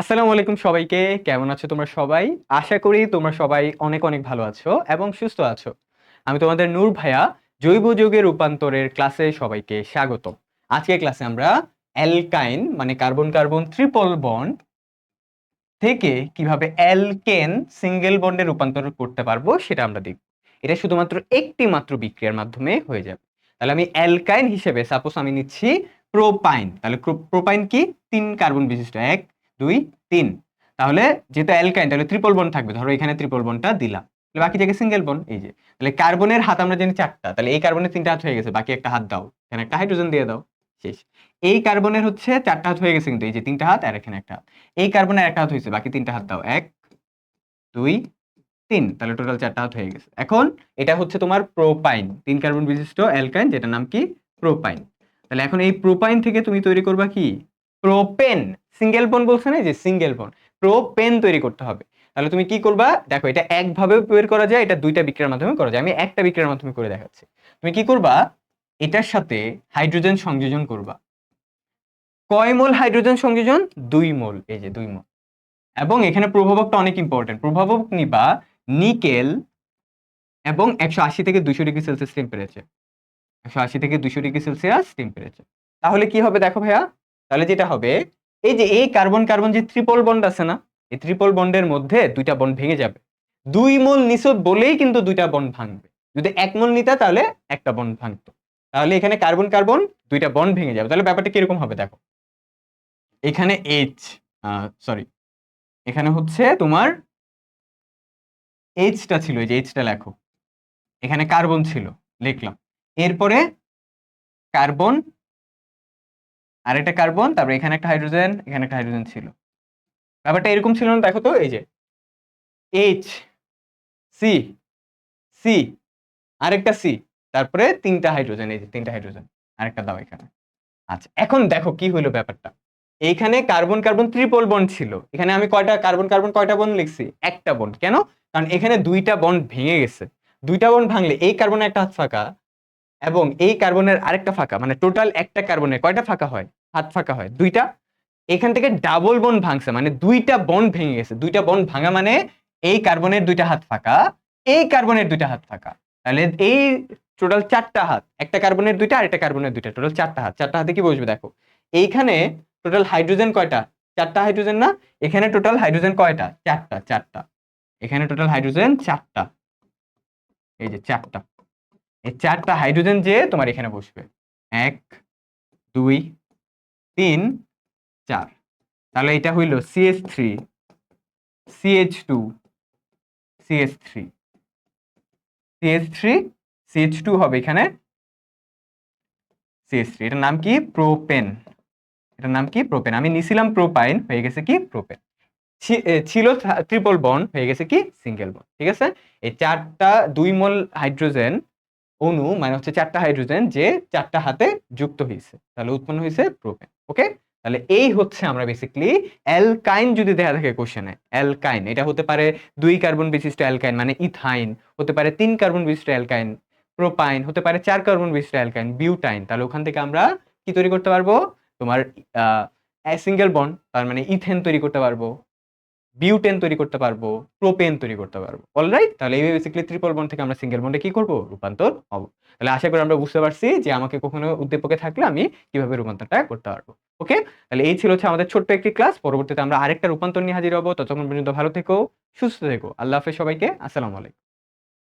আসসালামু আলাইকুম সবাইকে। কেমন আছো তোমরা সবাই? আশা করি তোমরা সবাই অনেক অনেক ভালো আছো এবং সুস্থ আছো। আমি তোমাদের নূর ভাইয়া, জৈব যৌগের রূপান্তরের ক্লাসে সবাইকে স্বাগত আজকের ক্লাসে আমরা অ্যালকাইন মানে কার্বন কার্বন ট্রিপল বন্ড থেকে কীভাবে অ্যালকেন সিঙ্গেল বন্ডে রূপান্তর করতে পারব সেটা আমরা দেখব। এটা শুধুমাত্র একটি মাত্র বিক্রিয়ার মাধ্যমে হয়ে যাবে। তাহলে আমি অ্যালকাইন হিসেবে সাপোজ আমি নিচ্ছি প্রোপাইন তাহলে প্রোপাইন কি? তিন কার্বন বিশিষ্ট। এক দুই, তিন। তাহলে যেহেতু অ্যালকাইন তাহলে ত্রিপল বন থাকবে, ধরো এখানে ত্রিপল বনটা দিলাম। তাহলে বাকি জায়গায় সিঙ্গেল বন এই যে। তাহলে কার্বনের হাত আমরা জানি চারটা, তাহলে এই কার্বনের তিনটা হাত হয়ে গেছে, বাকি একটা হাত দাও। এখানে একটা হাইড্রোজেন দিয়ে দাও, শেষ। এই কার্বনের হচ্ছে চারটা হাত হয়ে গেছে কিন্তু, এই যে তিনটা হাত আর এখানে একটা হাত। এই কার্বনের একটা হাত হয়েছে, বাকি তিনটা হাত দাও। এক, দুই, তিন। তাহলে টোটাল চারটা হাত হয়ে গেছে। এখন এটা হচ্ছে তোমার প্রোপাইন তিন কার্বন বিশিষ্ট অ্যালকাইন যেটার নাম কি? প্রোপাইন তাহলে এখন এই প্রোপাইন থেকে তুমি তৈরি করবা কি? প্রোপেন সিঙ্গেল বন বলছে না যে সিঙ্গেল বন প্রোপেন তৈরি করতে হবে। তাহলে তুমি কি করবা? দেখো, এটা একভাবে বের করা যায়, এটা দুইটা বিক্রিয়ার মাধ্যমে করা যায়। আমি একটা বিক্রিয়ার মাধ্যমে করে দেখাচ্ছি। তুমি কি করবা? এটার সাথে হাইড্রোজেন সংযোজন করবা। কয় মোল হাইড্রোজেন সংযোজন? দুই মোল, এই যে দুই মোল। এবং এখানে প্রভাবকটা অনেক ইম্পর্টেন্ট প্রভাবক নিবা নিকেল এবং একশো আশি থেকে দুশো ডিগ্রি সেলসিয়াস টেম্পারেচার একশো আশি থেকে দুশো ডিগ্রি সেলসিয়াস টেম্পারেচার তাহলে কি হবে দেখো ভাইয়া? তাহলে যেটা হবে? এই যে এই কার্বন কার্বন যে ত্রিপল বন্ড আছে না, এই ত্রিপল বন্ডের মধ্যে দুইটা বন্ড ভেঙে যাবে। দুই মোল নিচে বলেই কিন্তু দুইটা বন্ড ভাঙবে। যদি এক মোল নিতা তাহলে একটা বন্ড ভাঙতো। তাহলে এখানে কার্বন কার্বন দুইটা বন্ড ভেঙে যাবে। তাহলে ব্যাপারটা কীরকম হবে দেখো। এখানে এইচ সরি এখানে হচ্ছে তোমার এইচটা ছিল, এই যে এইচটা লেখো। এখানে কার্বন ছিল, লিখলাম। এরপরে কার্বন আরেকটা কার্বন তারপরে এখানে একটা হাইড্রোজেন এখানে একটা হাইড্রোজেন ছিল। ব্যাপারটা এরকম ছিল না, দেখো তো, এই যে এইচ সি সি আরেকটা সি তারপরে তিনটা হাইড্রোজেন এই যে তিনটা হাইড্রোজেন আরেকটা দাও এখানে। আচ্ছা এখন দেখো কি হইল ব্যাপারটা। এইখানে কার্বন কার্বন ত্রিপল বন্ড ছিল। এখানে আমি কয়টা কার্বন কার্বন কয়টা বন্ড লিখছি? একটা বন্ড কেন? কারণ এখানে দুইটা বন্ড ভেঙে গেছে। দুইটা বন্ড ভাঙলে এই কার্বনের একটা হাত ফাঁকা এবং এই কার্বনের আরেকটা ফাঁকা মানে টোটাল একটা কার্বনের কয়টা ফাঁকা হয়? হাত ফাঁকা হয়। দুইটা, এখান থেকে ডাবল বন ভাঙছে মানে দুইটা বন ভেঙে গেছে। দুইটা বন ভাঙা মানে এই কার্বনের দুইটা হাত ফাঁকা, এই কার্বনের দুইটা হাত ফাঁকা। তাহলে এই টোটাল চারটা হাত, একটা কার্বনের দুইটা আর একটা কার্বনের দুইটা টোটাল চারটা হাত। চারটা হাতে কি বসবে দেখো? এইখানে টোটাল হাইড্রোজেন কয়টা? চারটা হাইড্রোজেন না? এখানে টোটাল হাইড্রোজেন কয়টা? চারটা চারটা। এখানে টোটাল হাইড্রোজেন চারটা। এই যে চারটা। এই চারটা হাইড্রোজেন যে তোমার এখানে বসবে। এক, দুই তিন, চার। তাহলে এটা হইল CS three CH two CS three CS three CH two হবে এখানে সিএস থ্রি এটার নাম কি? প্রোপেন এটার নাম কি? প্রোপেন আমি নিছিলাম প্রোপাইন হয়ে গেছে কি? প্রোপেন ছিল ট্রিপল বন হয়ে গেছে কি? সিঙ্গেল বন ঠিক আছে? এই চারটা দুই মোল হাইড্রোজেন অণু মানে হচ্ছে চারটা হাইড্রোজেন যে চারটা হাতে যুক্ত হয়েছে। তাহলে উৎপন্ন হয়েছে প্রোপেন ওকে তাহলে এই হচ্ছে আমরা বেসিক্যালি অ্যালকাইন যদি দেখা থাকে কোশ্চেনে অ্যালকাইন এটা হতে পারে দুই কার্বন বিশিষ্ট অ্যালকাইন মানে ইথাইন হতে পারে তিন কার্বন বিশিষ্ট অ্যালকাইন প্রোপাইন হতে পারে চার কার্বন বিশিষ্ট অ্যালকাইন বিউটাইন তাহলে ওখান থেকে আমরা কি তৈরি করতে পারব? তোমার সিঙ্গেল বন্ড তার মানে ইথেন তৈরি করতে পারব। বিউটেন তৈরি করতে পারব, প্রোপেন তৈরি করতে পারব। অল রাইট তাহলে এইভাবে বেসিক্যালি ট্রিপল বন্ড থেকে আমরা সিঙ্গেল বন্ডে কি করব? রূপান্তর হব। তাহলে আশা করি আমরা বুঝতে পারছি যে আমাকে কখনো উদ্দীপকে থাকলে আমি কীভাবে রূপান্তরটা করতে পারব। ওকে তাহলে এই ছিল হচ্ছে আমাদের ছোট্ট একটি ক্লাস পরবর্তীতে আমরা আরেকটা রূপান্তর নিয়ে হাজির হব। ততক্ষণ পর্যন্ত ভালো থেকো, সুস্থ থেকো। আল্লাহ হাফেজ সবাইকে। আসসালামু আলাইকুম।